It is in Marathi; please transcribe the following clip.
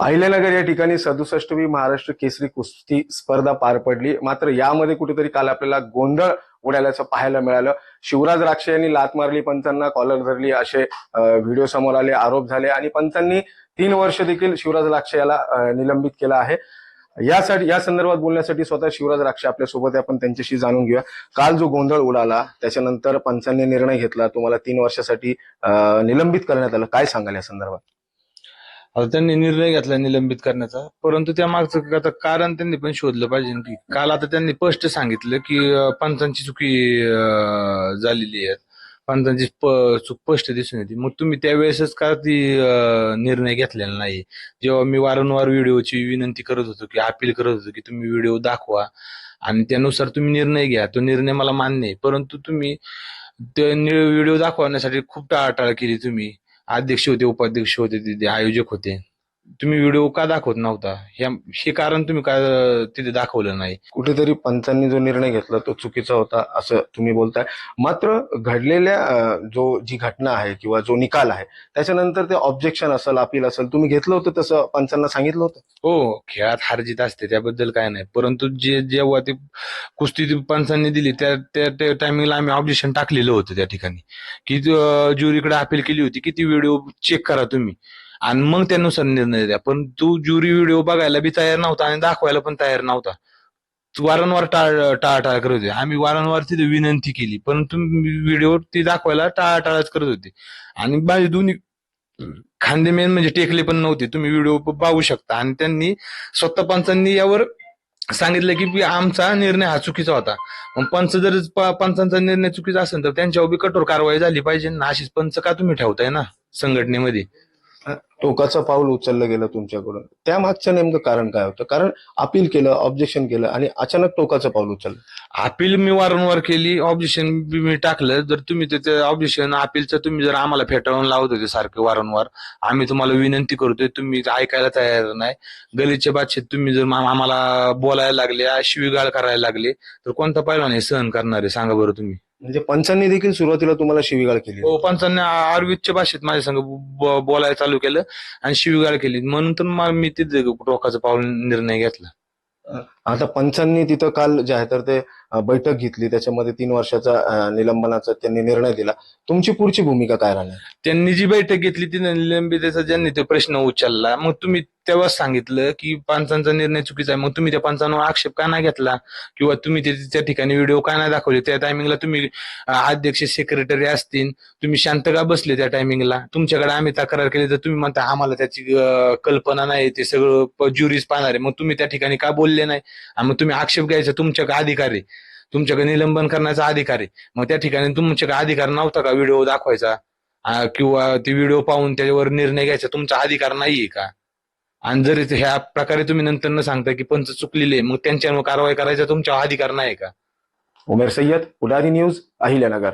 अहिल्यानगर या ठिकाणी सदुसष्टवी महाराष्ट्र केसरी कुस्ती स्पर्धा पार पडली. मात्र यामध्ये कुठेतरी काल आपल्याला गोंधळ उडाल्याचं पाहायला मिळालं. शिवराज राक्षे यांनी लात मारली पंचांना कॉलर धरली असे व्हिडिओ समोर आले आरोप झाले आणि पंचांनी तीन वर्ष देखील शिवराज राक्षे याला निलंबित केलं आहे. यासाठी या संदर्भात बोलण्यासाठी स्वतः शिवराज राक्षे आपल्यासोबत आपण त्यांच्याशी जाणून घेऊया. काल जो गोंधळ उडाला त्याच्यानंतर पंचांनी निर्णय घेतला. तुम्हाला तीन वर्षासाठी निलंबित करण्यात आलं. काय सांगाल या संदर्भात? आता त्यांनी निर्णय घेतला निलंबित करण्याचा. परंतु त्या मागचं आता कारण त्यांनी पण शोधलं पाहिजे की काल आता त्यांनी स्पष्ट सांगितलं की पंचांची चुकी झालेली आहे. पंचांची चूक स्पष्ट दिसून येते. मग तुम्ही त्यावेळेसच का ती निर्णय घेतलेला नाही? जेव्हा मी वारंवार व्हिडिओची विनंती करत होतो की अपील करत होतो की तुम्ही व्हिडिओ दाखवा आणि त्यानुसार तुम्ही निर्णय घ्या. तो निर्णय मला मान्य आहे. परंतु तुम्ही ते व्हिडिओ दाखवण्यासाठी खूप टाळाटाळ केली तुम्ही. अध्यक्ष होते उपाध्यक्ष होते तिथे आयोजक होते. तुम्ही व्हिडिओ का दाखवत नव्हता? ह्या- हे कारण तुम्ही का तिथे दाखवलं नाही? कुठेतरी पंचांनी जो निर्णय घेतला तो चुकीचा होता असं तुम्ही बोलताय. मात्र घडलेल्या जो जी घटना आहे किंवा जो निकाल आहे त्याच्यानंतर ते ऑब्जेक्शन असेल अपील असेल तुम्ही घेतलं होतं तसं पंचांना सांगितलं होतं? हो खेळात हार जीत असते त्याबद्दल काय नाही. परंतु जे जेव्हा ते कुस्ती पंचांनी दिली त्या त्या टायमिंगला आम्ही ऑब्जेक्शन टाकलेलं होतं त्या ठिकाणी. की ज्युरीकडे अपील केली होती की ती व्हिडिओ चेक करा तुम्ही? आणि मग त्यानुसार निर्णय द्या. पण तू ज्युरी व्हिडिओ बघायला बी तयार नव्हता आणि दाखवायला पण तयार नव्हता. वारंवार टाळ टाळाटाळ करत होते. आम्ही वारंवार तिथे विनंती केली पण तुम्ही व्हिडिओ ती दाखवायला टाळाटाळच करत होते. आणि माझे दोन्ही खांदे मेन म्हणजे टेकले पण नव्हते. तुम्ही व्हिडिओ पाहू शकता. आणि त्यांनी स्वतः पंचांनी यावर सांगितलं की आमचा निर्णय हा चुकीचा होता. मग पंच जर पंचांचा निर्णय चुकीचा असेल तर त्यांच्यावर बी कठोर कारवाई झाली पाहिजे ना. अशीच पंच का तुम्ही ठेवताय ना संघटनेमध्ये? टोकाचं पाऊल उचललं गेलं तुमच्याकडून. त्या मागचं नेमकं कारण काय होतं? कारण अपील केलं ऑब्जेक्शन केलं आणि अचानक टोकाचं पाऊल उचललं. अपील मी वारंवार केली ऑब्जेक्शन मी टाकलं. जर तुम्ही ते ऑब्जेक्शन अपीलचं तुम्ही जर आम्हाला फेटाळून लावत होते सारखे वारंवार आम्ही तुम्हाला विनंती करतोय तुम्ही ऐकायला तयार नाही. गलीच्या बादशेत तुम्ही जर आम्हाला बोलायला लागले शिवीगाळ करायला लागले तर कोणता पैलवान हे सहन करणार आहे? सांगा बरं तुम्ही. म्हणजे पंचांनी देखील सुरुवातीला तुम्हाला शिवीगाळ केली. हो पंचांनी आयुर्वेदच्या भाषेत माझ्या संग बोलायला चालू केलं आणि शिवीगाळ केली. म्हणून तर मी तिथे टोकाचं पाऊल निर्णय घेतला. आता पंचांनी तिथं काल जे आहे तर ते बैठक घेतली. त्याच्यामध्ये तीन वर्षाचा निलंबनाचा त्यांनी निर्णय दिला. तुमची पुढची भूमिका काय राहणार? त्यांनी जी बैठक घेतली ती निलंबितेचा ज्यांनी ते प्रश्न उचलला मग तुम्ही तेव्हाच सांगितलं की पंचांचा निर्णय चुकीचा आहे. मग तुम्ही त्या पंचांवर आक्षेप का नाही घेतला? किंवा तुम्ही ते- त्या ठिकाणी व्हिडिओ का नाही दाखवले? त्या टायमिंगला तुम्ही अध्यक्ष सेक्रेटरी असतील. तुम्ही शांत का बसले त्या टायमिंगला तुमच्याकडे आम्ही तक्रार केली तर तुम्ही म्हणता आम्हाला त्याची कल्पना नाही ते सगळं ज्युरीज पाहणार आहे. मग तुम्ही त्या ठिकाणी का बोलले नाही? आणि मग तुम्ही आक्षेप घ्यायचा तुमच्याकडे अधिकार आहे. तुमच्याकडे निलंबन करण्याचा अधिकार आहे. मग त्या ठिकाणी तुमच्याकडे अधिकार नव्हता का व्हिडिओ दाखवायचा? किंवा ती व्हिडिओ पाहून त्याच्यावर निर्णय घ्यायचा तुमचा अधिकार नाहीये का? आणि जर ह्या प्रकारे तुम्ही नंतर न सांगता की पंच चुकलेले मग त्यांच्यावर कारवाई करायचा तुमचा अधिकार नाही का? उमेर सय्यद पुढारी न्यूज अहिल्यानगर.